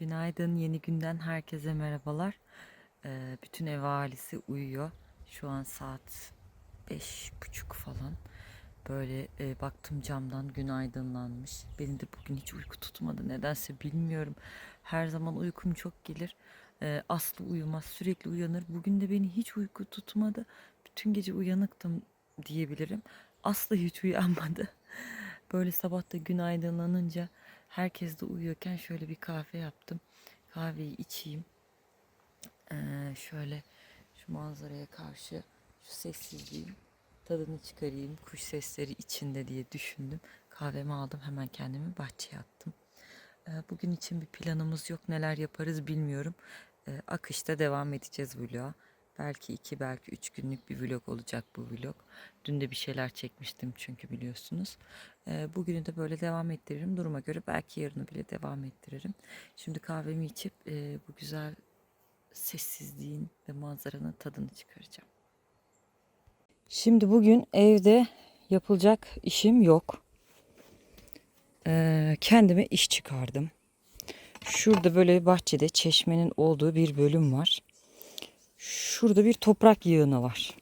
Günaydın, yeni günden herkese merhabalar. Ee, bütün ev ahalisi uyuyor. Şu an saat beş buçuk falan. Böyle e, baktım camdan gün aydınlanmış. Benim de bugün hiç uyku tutmadı. Nedense bilmiyorum. Her zaman uykum çok gelir. Ee, Aslı uyumaz, sürekli uyanır. Bugün de beni hiç uyku tutmadı. Bütün gece uyanıktım diyebilirim. Aslı hiç uyanmadı. Böyle sabah da gün aydınlanınca herkes de uyuyorken şöyle bir kahve yaptım. Kahveyi içeyim. Ee, şöyle şu manzaraya karşı şu sessizliğin tadını çıkarayım. Kuş sesleri içinde diye düşündüm. Kahvemi aldım hemen kendimi bahçeye attım. Ee, bugün için bir planımız yok. Neler yaparız bilmiyorum. Ee, akışta devam edeceğiz vloga. Belki iki belki üç günlük bir vlog olacak bu vlog. Dün de bir şeyler çekmiştim çünkü biliyorsunuz. Ee, bugünü de böyle devam ettiririm. Duruma göre belki yarını bile devam ettiririm. Şimdi kahvemi içip e, bu güzel sessizliğin ve manzaranın tadını çıkaracağım. Şimdi bugün evde yapılacak işim yok. Ee, kendime iş çıkardım. Şurada böyle bahçede çeşmenin olduğu bir bölüm var. Şurada bir toprak yığını var.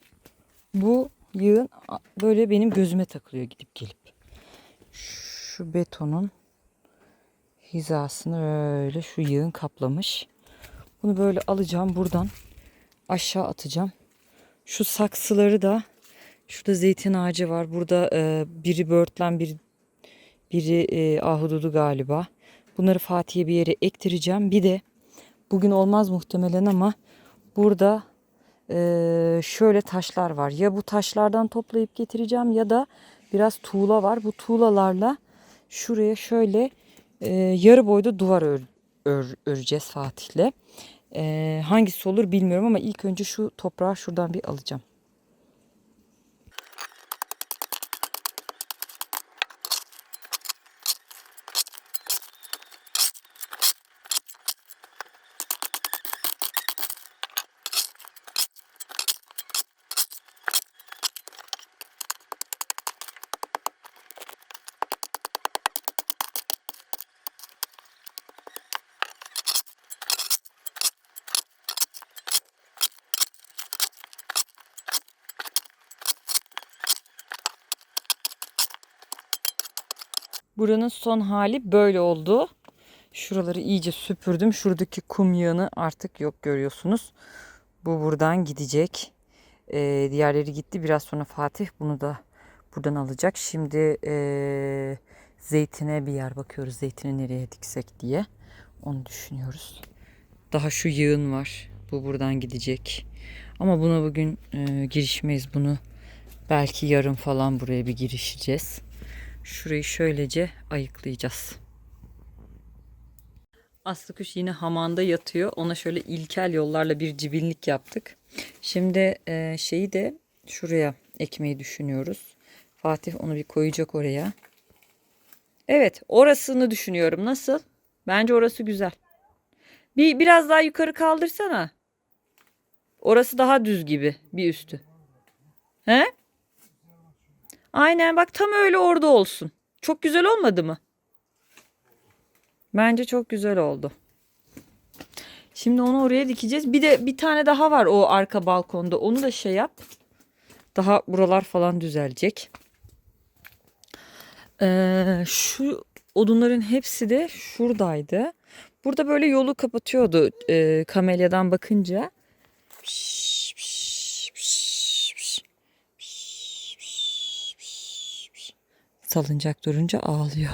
Bu yığın böyle benim gözüme takılıyor gidip gelip. Şu betonun hizasını öyle şu yığın kaplamış. Bunu böyle alacağım buradan aşağı atacağım. Şu saksıları da şurada zeytin ağacı var. Burada e, biri börtlen biri, biri e, ahududu galiba. Bunları Fatih'e bir yere ektireceğim. Bir de bugün olmaz muhtemelen ama burada e, şöyle taşlar var. Ya bu taşlardan toplayıp getireceğim ya da biraz tuğla var. Bu tuğlalarla şuraya şöyle e, yarı boyda duvar ör, ör- öreceğiz Fatih'le. E, hangisi olur bilmiyorum ama ilk önce şu toprağı şuradan bir alacağım. Buranın son hali böyle oldu. Şuraları iyice süpürdüm. Şuradaki kum yığını artık yok görüyorsunuz. Bu buradan gidecek. Ee, diğerleri gitti. Biraz sonra Fatih bunu da buradan alacak. Şimdi ee, zeytine bir yer bakıyoruz. Zeytini nereye diksek diye. Onu düşünüyoruz. Daha şu yığın var. Bu buradan gidecek. Ama buna bugün ee, girişmeyiz. Bunu belki yarın falan buraya bir girişeceğiz. Şurayı şöylece ayıklayacağız. Aslı kuş yine hamanda yatıyor. Ona şöyle ilkel yollarla bir cibinlik yaptık. Şimdi e, şeyi de şuraya ekmeği düşünüyoruz. Fatih onu bir koyacak oraya. Evet, orasını düşünüyorum. Nasıl? Bence orası güzel. Bir biraz daha yukarı kaldırsana. Orası daha düz gibi bir üstü. He? Aynen bak tam öyle orada olsun. Çok güzel olmadı mı? Bence çok güzel oldu. Şimdi onu oraya dikeceğiz. Bir de bir tane daha var o arka balkonda. Onu da şey yap. Daha buralar falan düzelecek. Ee, şu odunların hepsi de şuradaydı. Burada böyle yolu kapatıyordu e, kamelyadan bakınca. Piş, Salıncak durunca ağlıyor.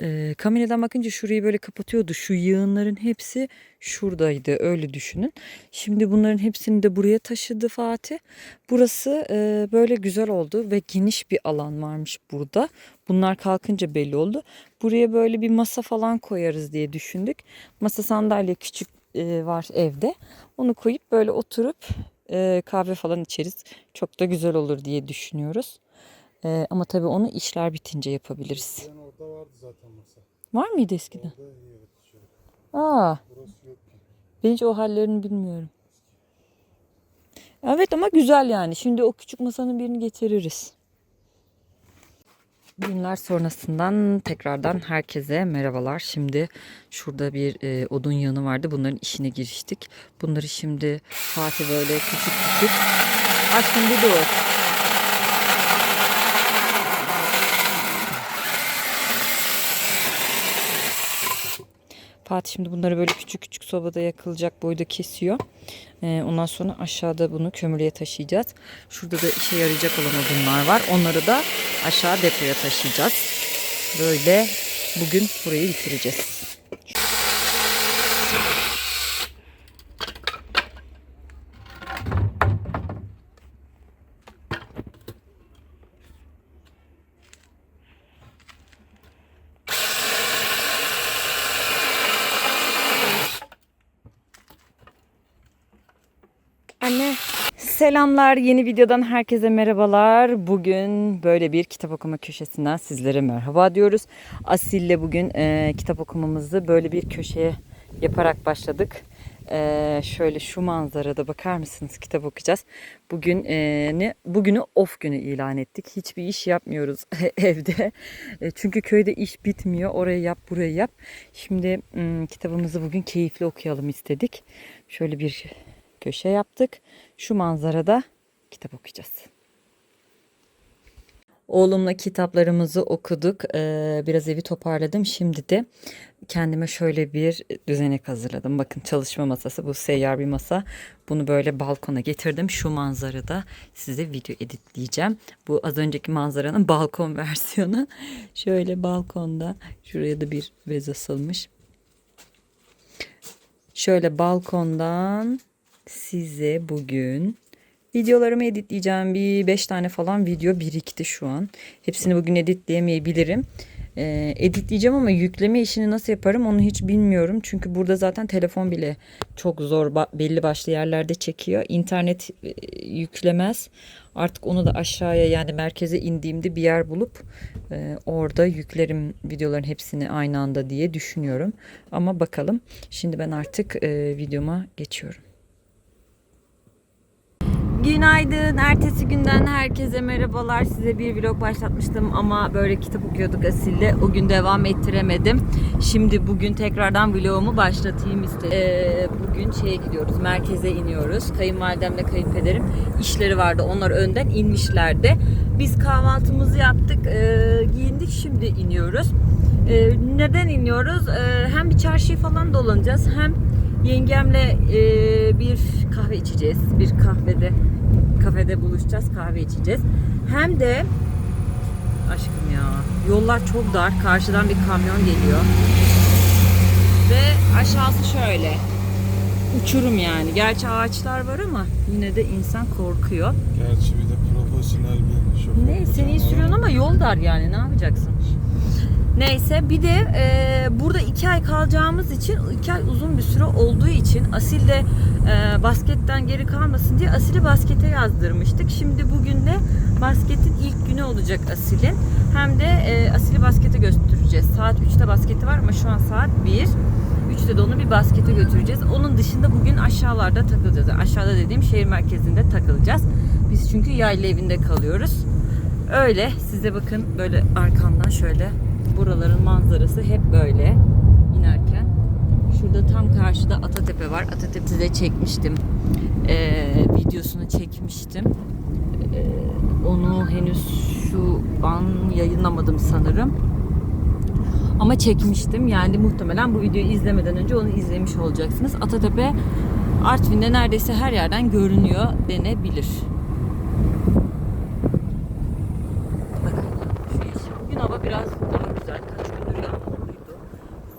Ee, kameradan bakınca şurayı böyle kapatıyordu. Şu yığınların hepsi şuradaydı. Öyle düşünün. Şimdi bunların hepsini de buraya taşıdı Fatih. Burası e, böyle güzel oldu ve geniş bir alan varmış burada. Bunlar kalkınca belli oldu. Buraya böyle bir masa falan koyarız diye düşündük. Masa sandalye küçük e, var evde. Onu koyup böyle oturup e, kahve falan içeriz. Çok da güzel olur diye düşünüyoruz. E, ama tabii onu işler bitince yapabiliriz. Ben orada vardı zaten masa. Var mıydı eskiden? Orada evet. Aa, Burası yok ki. ben hiç o hallerini bilmiyorum. Evet ama güzel yani. Şimdi o küçük masanın birini getiririz. Günler sonrasından tekrardan herkese merhabalar. Şimdi şurada bir e, odun yanı vardı. Bunların işine giriştik. Bunları şimdi Fatih böyle küçük küçük. Aşkım bir dur. Fatih şimdi bunları böyle küçük küçük sobada yakılacak boyda kesiyor. Ee, ondan sonra aşağıda bunu kömürlüğe taşıyacağız. Şurada da işe yarayacak olan odunlar var. Onları da aşağı depoya taşıyacağız. Böyle bugün burayı bitireceğiz. Anne. Selamlar. Yeni videodan herkese merhabalar. Bugün böyle bir kitap okuma köşesinden sizlere merhaba diyoruz. Asil'le bugün e, kitap okumamızı böyle bir köşeye yaparak başladık. E, şöyle şu manzarada bakar mısınız kitap okuyacağız. Bugün e, ne bugünü off günü ilan ettik. Hiçbir iş yapmıyoruz evde. E, çünkü köyde iş bitmiyor. Orayı yap, burayı yap. Şimdi m, kitabımızı bugün keyifli okuyalım istedik. Şöyle bir köşe yaptık. Şu manzarada kitap okuyacağız. Oğlumla kitaplarımızı okuduk. Ee, biraz evi toparladım. Şimdi de kendime şöyle bir düzenek hazırladım. Bakın çalışma masası. Bu seyyar bir masa. Bunu böyle balkona getirdim. Şu manzarada size video editleyeceğim. Bu az önceki manzaranın balkon versiyonu. Şöyle balkonda. Şuraya da bir bez asılmış. Şöyle balkondan size bugün videolarımı editleyeceğim. Bir 5 tane falan video birikti şu an. Hepsini bugün editleyemeyebilirim. Ee, editleyeceğim ama yükleme işini nasıl yaparım onu hiç bilmiyorum. Çünkü burada zaten telefon bile çok zor belli başlı yerlerde çekiyor. İnternet e, yüklemez. Artık onu da aşağıya yani merkeze indiğimde bir yer bulup e, orada yüklerim videoların hepsini aynı anda diye düşünüyorum. Ama bakalım. Şimdi ben artık e, videoma geçiyorum. Günaydın. Ertesi günden herkese merhabalar. Size bir vlog başlatmıştım ama böyle kitap okuyorduk Asil'le. O gün devam ettiremedim. Şimdi bugün tekrardan vlogumu başlatayım istedim. Ee, bugün şeye gidiyoruz. Merkeze iniyoruz. Kayınvalidemle kayınpederim işleri vardı. Onlar önden inmişlerdi. Biz kahvaltımızı yaptık. ee, giyindik. Şimdi iniyoruz. Ee, neden iniyoruz? Ee, hem bir çarşıyı falan dolanacağız. Hem yengemle e, bir kahve içeceğiz. Bir kahvede kafede buluşacağız, kahve içeceğiz. Hem de aşkım ya yollar çok dar. Karşıdan bir kamyon geliyor. Ve aşağısı şöyle. Uçurum yani. Gerçi ağaçlar var ama yine de insan korkuyor. Gerçi bir de profesyonel bir şoför. Ne seni iyi sürüyorsun ama yol dar yani ne yapacaksın? Neyse bir de e, burada iki ay kalacağımız için iki ay uzun bir süre olduğu için Asil de e, basketten geri kalmasın diye Asil'i baskete yazdırmıştık. Şimdi bugün de basketin ilk günü olacak Asil'in. Hem de e, Asil'i baskete götüreceğiz. Saat 3'te basketi var ama şu an saat 1. 3'te de onu bir baskete götüreceğiz. Onun dışında bugün aşağılarda takılacağız. Aşağıda dediğim şehir merkezinde takılacağız. Biz çünkü yayla evinde kalıyoruz. Öyle size bakın böyle arkamdan şöyle buraların manzarası hep böyle inerken. Şurada tam karşıda Atatepe var. Atatepe'de de çekmiştim. Ee, videosunu çekmiştim. Ee, onu henüz şu an yayınlamadım sanırım. Ama çekmiştim. Yani muhtemelen bu videoyu izlemeden önce onu izlemiş olacaksınız. Atatepe Artvin'de neredeyse her yerden görünüyor denebilir. Bakın. Bugün hava biraz güzel. Kaç gündür yağmurluydu.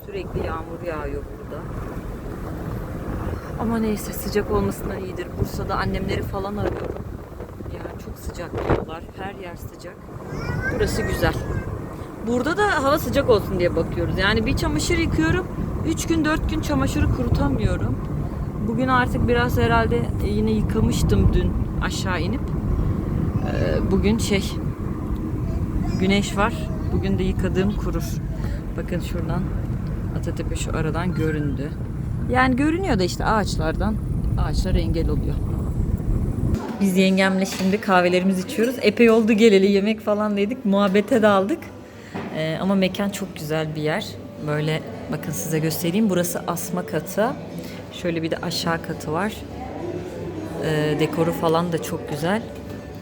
Sürekli yağmur yağıyor burada. Ama neyse sıcak olmasından iyidir. Bursa'da annemleri falan arıyorum. Yani çok sıcak diyorlar. Her yer sıcak. Burası güzel. Burada da hava sıcak olsun diye bakıyoruz. Yani bir çamaşır yıkıyorum. 3 gün 4 gün çamaşırı kurutamıyorum. Bugün artık biraz herhalde yine yıkamıştım dün aşağı inip. Ee, Bugün şey güneş var. Bugün de yıkadığım kurur. Bakın şuradan Atatepe şu aradan göründü. Yani görünüyor da işte ağaçlardan ağaçlar engel oluyor. Biz yengemle şimdi kahvelerimizi içiyoruz. Epey oldu geleli yemek falan dedik. Muhabbete daldık. Ee, ama mekan çok güzel bir yer. Böyle bakın size göstereyim. Burası asma katı. Şöyle bir de aşağı katı var. Ee, dekoru falan da çok güzel.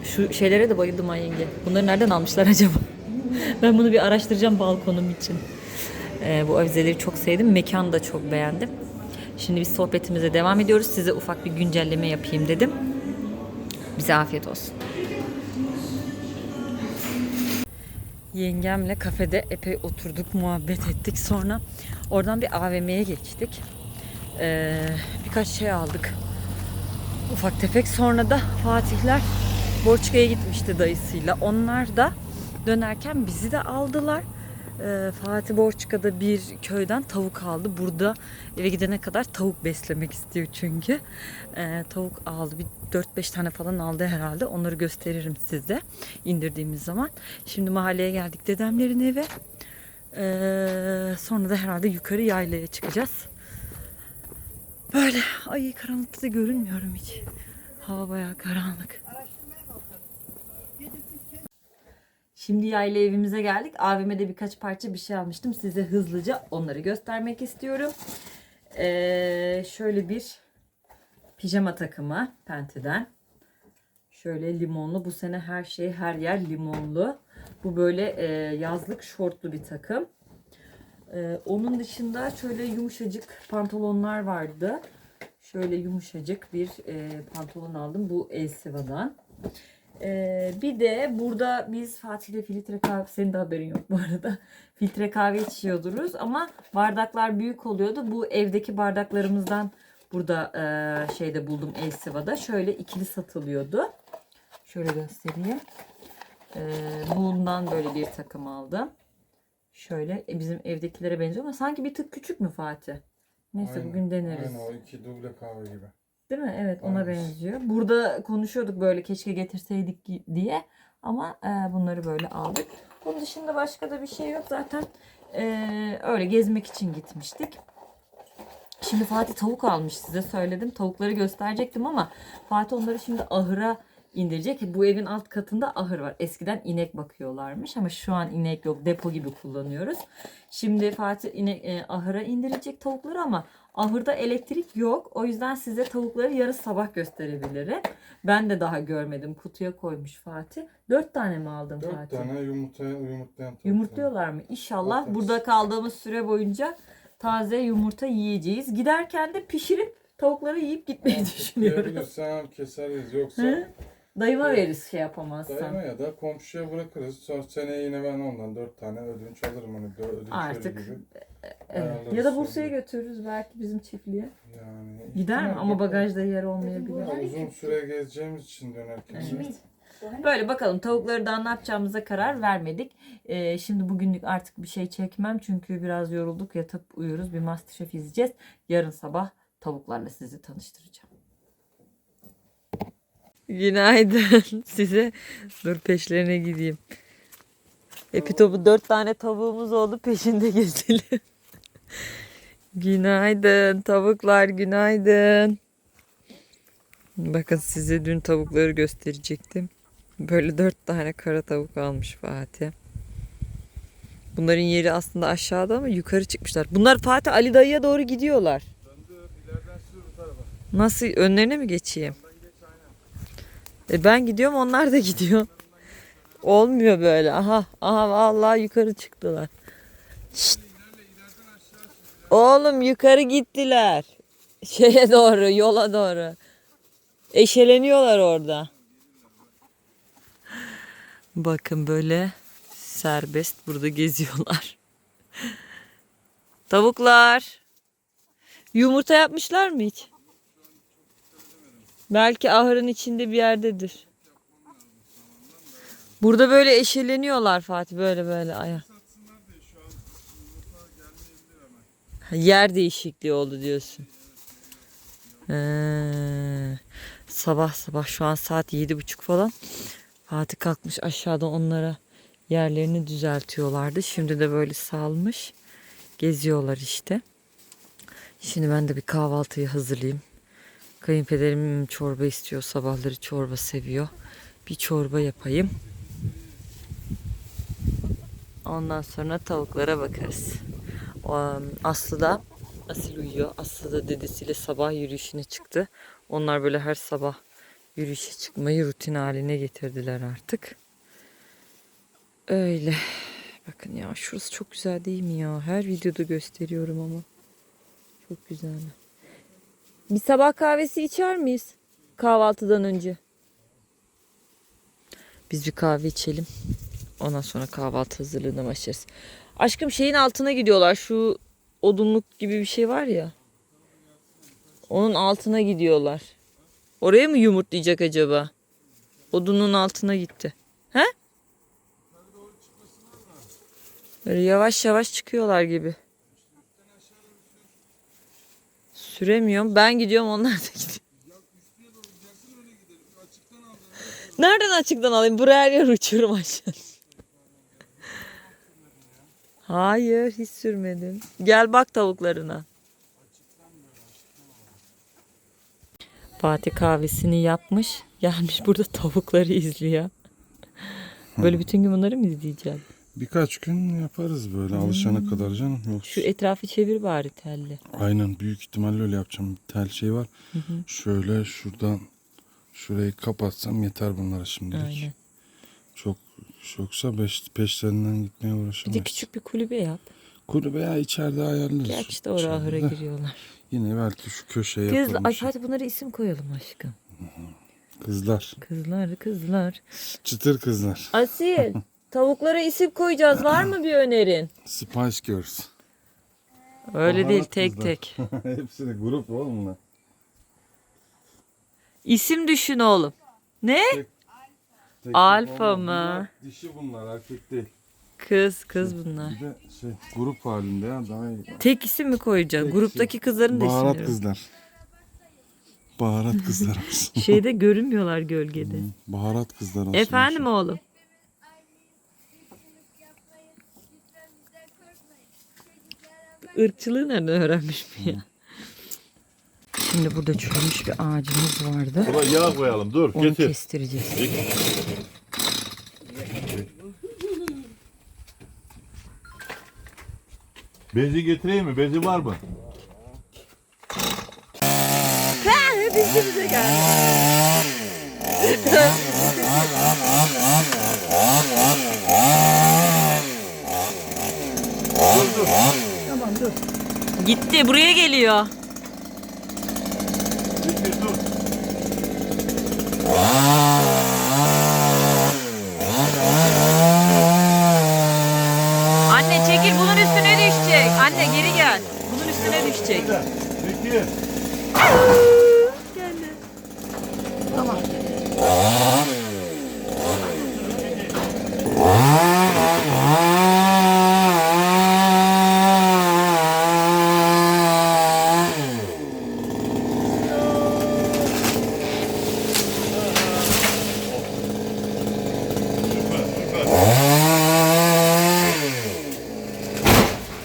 Şu şeylere de bayıldım ay yenge. Bunları nereden almışlar acaba? Ben bunu bir araştıracağım balkonum için. Ee, bu avizeleri çok sevdim. Mekanı da çok beğendim. Şimdi biz sohbetimize devam ediyoruz. Size ufak bir güncelleme yapayım dedim. Bize afiyet olsun. Yengemle kafede epey oturduk, muhabbet ettik. Sonra oradan bir AVM'ye geçtik. Ee, birkaç şey aldık. Ufak tefek. Sonra da Fatihler Borçka'ya gitmişti dayısıyla. Onlar da dönerken bizi de aldılar. Ee, Fatih Borçka'da bir köyden tavuk aldı. Burada eve gidene kadar tavuk beslemek istiyor çünkü. Ee, tavuk aldı. Bir 4-5 tane falan aldı herhalde. Onları gösteririm size indirdiğimiz zaman. Şimdi mahalleye geldik dedemlerin eve. Ee, sonra da herhalde yukarı yaylaya çıkacağız. Böyle ay karanlıkta da görünmüyorum hiç. Hava bayağı karanlık. Şimdi yayla evimize geldik. AVM'de birkaç parça bir şey almıştım. Size hızlıca onları göstermek istiyorum. Ee, şöyle bir pijama takımı Pente'den. Şöyle limonlu. Bu sene her şey her yer limonlu. Bu böyle e, yazlık şortlu bir takım. Ee, onun dışında şöyle yumuşacık pantolonlar vardı. Şöyle yumuşacık bir e, pantolon aldım. Bu Elsiva'dan. Ee, bir de burada biz Fatih'le filtre kahve, senin de haberin yok bu arada. Filtre kahve içiyorduruz ama bardaklar büyük oluyordu. Bu evdeki bardaklarımızdan burada e, şeyde buldum Elsiva'da. Şöyle ikili satılıyordu. Şöyle göstereyim. Ee, bundan böyle bir takım aldım. Şöyle e, bizim evdekilere benziyor ama sanki bir tık küçük mü Fatih? Neyse Aynen, bugün deneriz. Aynen o iki duble kahve gibi. Değil mi? Evet ona Aynen. benziyor. Burada konuşuyorduk böyle keşke getirseydik diye. Ama e, bunları böyle aldık. Bunun dışında başka da bir şey yok. Zaten e, öyle gezmek için gitmiştik. Şimdi Fatih tavuk almış size söyledim. Tavukları gösterecektim ama Fatih onları şimdi ahıra indirecek. Bu evin alt katında ahır var. Eskiden inek bakıyorlarmış ama şu an inek yok. Depo gibi kullanıyoruz. Şimdi Fatih inek, e, ahıra indirecek tavukları ama ahırda elektrik yok. O yüzden size tavukları yarın sabah gösterebilirim. Ben de daha görmedim. Kutuya koymuş Fatih. Dört tane mi aldın Dört Fatih? tane yumurta, yumurtlayan tavuk. Yumurtluyorlar mı? İnşallah Bakarız. burada kaldığımız süre boyunca taze yumurta yiyeceğiz. Giderken de pişirip tavukları yiyip gitmeyi düşünüyoruz. Yiyebilirsen keseriz. Yoksa Hı? Dayıma veririz şey yapamazsan. dayıma ya da komşuya bırakırız. Sonra seneye yine ben ondan dört tane ödünç alırım. Hani dö- ödünç Artık, gibi. Evet. Ayarlarız Ya da sonra. Bursa'ya götürürüz belki bizim çiftliğe. Yani Gider mi? Ama bagajda yer olmayabilir. Ya uzun süre gezeceğimiz için dönerken. Evet. Böyle bakalım tavukları daha ne yapacağımıza karar vermedik. Ee, şimdi bugünlük artık bir şey çekmem çünkü biraz yorulduk yatıp uyuyoruz. Bir Masterchef izleyeceğiz. Yarın sabah tavuklarla sizi tanıştıracağım. Günaydın size. Dur peşlerine gideyim. Epitop'u dört tane tavuğumuz oldu peşinde gezelim. günaydın tavuklar günaydın. Bakın size dün tavukları gösterecektim. Böyle dört tane kara tavuk almış Fatih. Bunların yeri aslında aşağıda ama yukarı çıkmışlar. Bunlar Fatih Ali dayıya doğru gidiyorlar. Nasıl önlerine mi geçeyim? E ben gidiyorum onlar da gidiyor. Olmuyor böyle. Aha aha vallahi yukarı çıktılar. Şşt. Oğlum yukarı gittiler. Şeye doğru, yola doğru. Eşeleniyorlar orada. Bakın böyle serbest burada geziyorlar. Tavuklar. Yumurta yapmışlar mı hiç? Belki ahırın içinde bir yerdedir. Burada böyle eşeleniyorlar Fatih böyle böyle aya. Yer değişikliği oldu diyorsun. Ee, sabah sabah şu an saat yedi buçuk falan. Fatih kalkmış aşağıda onlara yerlerini düzeltiyorlardı. Şimdi de böyle salmış. Geziyorlar işte. Şimdi ben de bir kahvaltıyı hazırlayayım. Kayınpederim çorba istiyor. Sabahları çorba seviyor. Bir çorba yapayım. Ondan sonra tavuklara bakarız. O, Aslı da Asil uyuyor. Aslı da dedesiyle sabah yürüyüşüne çıktı. Onlar böyle her sabah yürüyüşe çıkmayı rutin haline getirdiler artık. Öyle. Bakın ya şurası çok güzel değil mi ya? Her videoda gösteriyorum ama. Çok güzel. Bir sabah kahvesi içer miyiz? Kahvaltıdan önce. Biz bir kahve içelim. Ondan sonra kahvaltı hazırlığına başlarız. Aşkım şeyin altına gidiyorlar. Şu odunluk gibi bir şey var ya. Onun altına gidiyorlar. Oraya mı yumurtlayacak acaba? Odunun altına gitti. He? Böyle yavaş yavaş çıkıyorlar gibi. Süremiyorum. Ben gidiyorum onlar da gidiyor. Nereden açıktan alayım? Buraya her yer uçurum aşağı. Hayır hiç sürmedim. Gel bak tavuklarına. Fatih kahvesini yapmış. Gelmiş burada tavukları izliyor. Böyle bütün gün bunları mı izleyeceğim? Birkaç gün yaparız böyle alışana kadar canım. Yok. Şu etrafı çevir bari telli. Aynen büyük ihtimalle öyle yapacağım. Bir tel şey var. Şöyle şuradan şurayı kapatsam yeter bunlara şimdilik. Aynen. Çok yoksa beş, peşlerinden gitmeye Bir uğraşamayız. de küçük bir kulübe yap. Kulübe ya içeride ayarlarız. Gerçi de oraya ahıra giriyorlar. Yine belki şu köşeye Kız, yapalım. ay bir şey. hadi bunlara isim koyalım aşkım. Kızlar. Kızlar kızlar. Çıtır kızlar. Asil tavuklara isim koyacağız. Var mı bir önerin? Spice Girls. Öyle Baharat değil tek kızlar. tek. Hepsi de grup oğlum bunlar. İsim düşün oğlum. Ne? Tek Alfa tip olmaz. mı? Dişi bunlar erkek değil. Kız kız bunlar. Bir de şey grup halinde ya daha iyi. Tek isim mi koyacaksın? Tek Gruptaki kızların da Baharat isimleri. kızlar. Baharat kızlar olsun. Şeyde görünmüyorlar gölgede. Baharat kızlar olsun. Efendim oğlum. Irkçılığı nereden öğrenmiş bu ya? Şimdi burada çürümüş bir ağacımız vardı. Buna yağ koyalım. Dur Onu getir. kestireceğiz. Bezi getireyim mi? Bezi var mı? Gitti buraya geliyor. Anne çekil bunun üstüne düşecek. Anne geri gel. Bunun üstüne düşecek. Peki. Süper süper.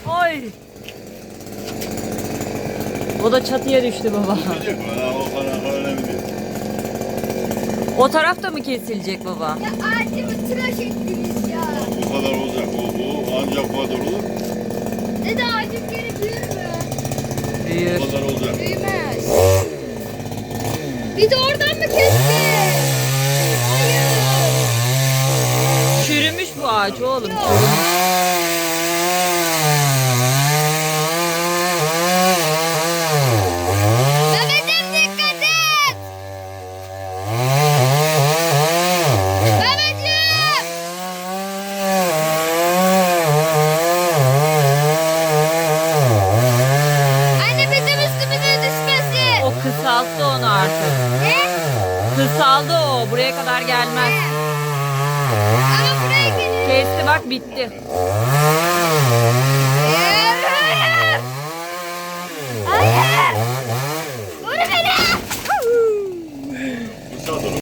Oy. O da çatıya düştü baba. O kadar önemli. O tarafta mı kesilecek baba? Ya ağacımı tıraş ettiniz ya. Bu kadar olacak. O, bu ancak bu kadar olur. Dede ağacım geri büyür mü? Büyür. Bu kadar olacak. Büyümez. Bir de oradan mı kestin? Hayır. Çürümüş bu ağaç oğlum. Mehmet'im dikkat et. Mehmet'im. Anne bizim üstümüze düşmesin. O kısalttı onu artık. Ne? Kısaldı o. Buraya kadar gelmez. Ama buraya geliyor. Kesti bak bitti.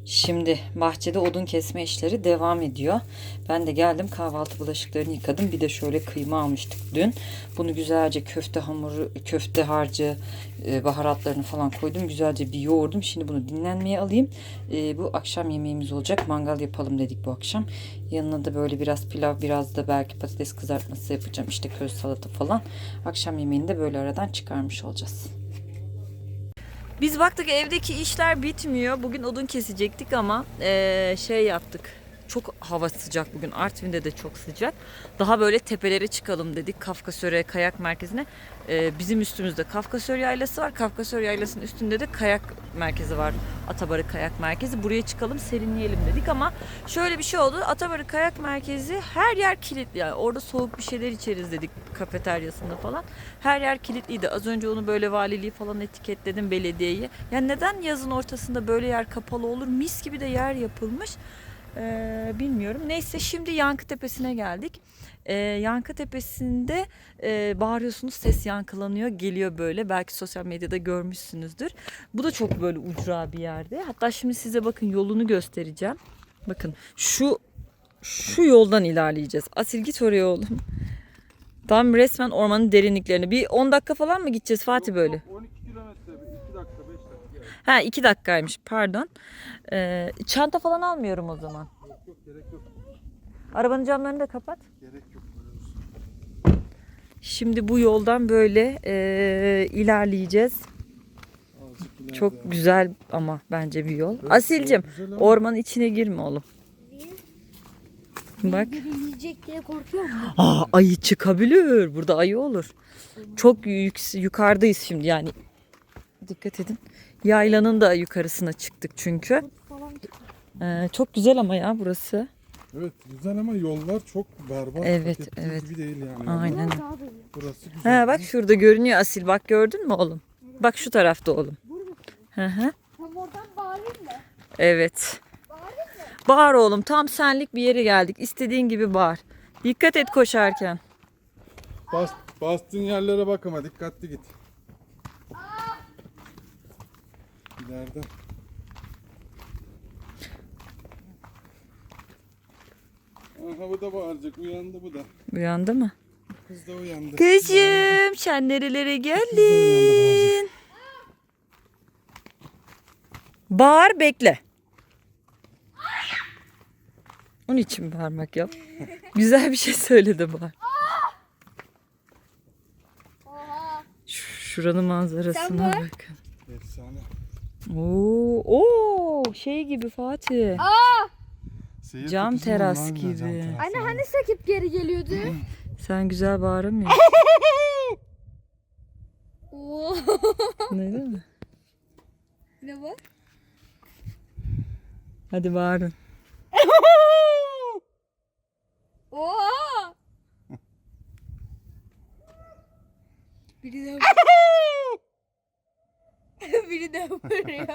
Şimdi bahçede odun kesme işleri devam ediyor. Ben de geldim kahvaltı bulaşıklarını yıkadım. Bir de şöyle kıyma almıştık dün. Bunu güzelce köfte hamuru, köfte harcı, e, baharatlarını falan koydum. Güzelce bir yoğurdum. Şimdi bunu dinlenmeye alayım. E, bu akşam yemeğimiz olacak. Mangal yapalım dedik bu akşam. Yanına da böyle biraz pilav, biraz da belki patates kızartması yapacağım. İşte köz salata falan. Akşam yemeğini de böyle aradan çıkarmış olacağız. Biz baktık evdeki işler bitmiyor. Bugün odun kesecektik ama eee, şey yaptık. Çok hava sıcak bugün. Artvin'de de çok sıcak. Daha böyle tepelere çıkalım dedik. Kafkasöre Kayak Merkezi'ne. Eee, bizim üstümüzde Kafkasör Yaylası var. Kafkasör Yaylası'nın üstünde de kayak merkezi var. Atabarı Kayak Merkezi. Buraya çıkalım serinleyelim dedik ama şöyle bir şey oldu. Atabarı Kayak Merkezi her yer kilitli. Yani orada soğuk bir şeyler içeriz dedik kafeteryasında falan. Her yer kilitliydi. Az önce onu böyle valiliği falan etiketledim belediyeyi. Yani neden yazın ortasında böyle yer kapalı olur? Mis gibi de yer yapılmış. Ee, bilmiyorum. Neyse şimdi Yankı Tepesi'ne geldik. Ee, Yankı Tepesi'nde e, bağırıyorsunuz ses yankılanıyor geliyor böyle. Belki sosyal medyada görmüşsünüzdür. Bu da çok böyle ucra bir yerde. Hatta şimdi size bakın yolunu göstereceğim. Bakın şu şu yoldan ilerleyeceğiz. Asil git oraya oğlum. Tam resmen ormanın derinliklerine. Bir 10 dakika falan mı gideceğiz Fatih böyle? 12 kilometre 2 dakika 5 dakika. Ha 2 dakikaymış pardon. Ee, çanta falan almıyorum o zaman. Yok gerek yok. Arabanın camlarını da kapat. Gerek yok. Şimdi bu yoldan böyle e, ilerleyeceğiz. Azıcık ileride. Çok güzel ama bence bir yol. Evet, Asilcim ormanın içine girme oğlum. Bak. Yiyecek diye korkuyor mu? Aa ayı çıkabilir. Burada ayı olur. Çok yük, yukarıdayız şimdi yani. Dikkat edin. Yaylanın da yukarısına çıktık çünkü. Ee, çok güzel ama ya burası. Evet güzel ama yollar çok berbat. Evet, evet. gibi değil yani. Aynen. Burası güzel. Ha bak şurada görünüyor Asil. Bak gördün mü oğlum? Bak şu tarafta oğlum. Hı hı. Tam oradan bağırayım mı? Evet. Bağır oğlum. Tam senlik bir yere geldik. İstediğin gibi bağır. Dikkat et koşarken. Bas, bastığın yerlere bak ama dikkatli git. İleride. Aha bu da bağıracak. Uyandı bu da. Uyandı mı? Kız da uyandı. Kızım sen nerelere geldin? Bağır bekle. Onun için bağırmak yap. Güzel bir şey söyle de bağır. Şuranın manzarasına bakın. Efsane. Oo, oo, şey gibi Fatih. Seyir Cam teras cam gibi. teras. Anne hani sekip geri geliyordu? Sen güzel bağıramıyorsun. Oo. ne değil mi? ne var? Hadi bağırın. Oha. Biri de Biri de vuruyor.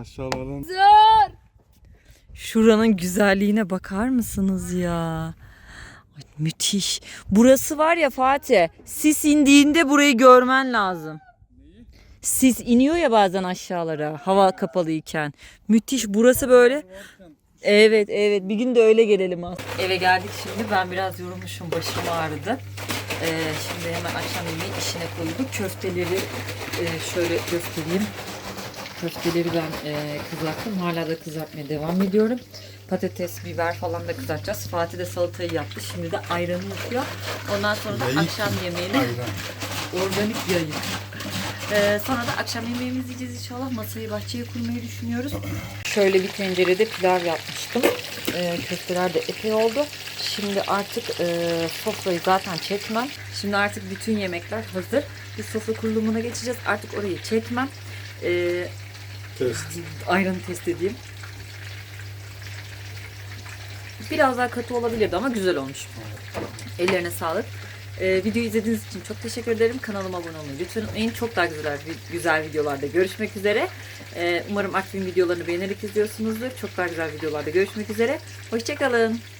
Aşağıların Zor. Şuranın güzelliğine bakar mısınız ya? Ay, müthiş. Burası var ya Fatih. Sis indiğinde burayı görmen lazım. Sis iniyor ya bazen aşağılara hava kapalıyken. Müthiş. Burası böyle. Evet evet bir gün de öyle gelelim az. Eve geldik şimdi ben biraz yorulmuşum başım ağrıdı. Ee, şimdi hemen akşam yemeği işine koyulduk. Köfteleri e, şöyle göstereyim. Köfteleri ben e, kızarttım. Hala da kızartmaya devam ediyorum. Patates, biber falan da kızartacağız. Fatih de salatayı yaptı. Şimdi de ayranı yapıyor. Ondan sonra da Yayık. akşam yemeğini ayran. organik yayık. Ee, sonra da akşam yemeğimizi yiyeceğiz inşallah. Masayı bahçeye kurmayı düşünüyoruz. Şöyle bir tencerede pilav yapmıştım. Ee, köfteler de epey oldu. Şimdi artık e, sofrayı zaten çekmem. Şimdi artık bütün yemekler hazır. Biz sofra kurulumuna geçeceğiz. Artık orayı çekmem. Ee, Test. ayranı test edeyim. Biraz daha katı olabilirdi ama güzel olmuş. Ellerine sağlık. Ee, videoyu izlediğiniz için çok teşekkür ederim. Kanalıma abone olmayı lütfen unutmayın. Çok daha güzel, güzel videolarda görüşmek üzere. Ee, umarım Akbin videolarını beğenerek izliyorsunuzdur. Çok daha güzel videolarda görüşmek üzere. Hoşçakalın.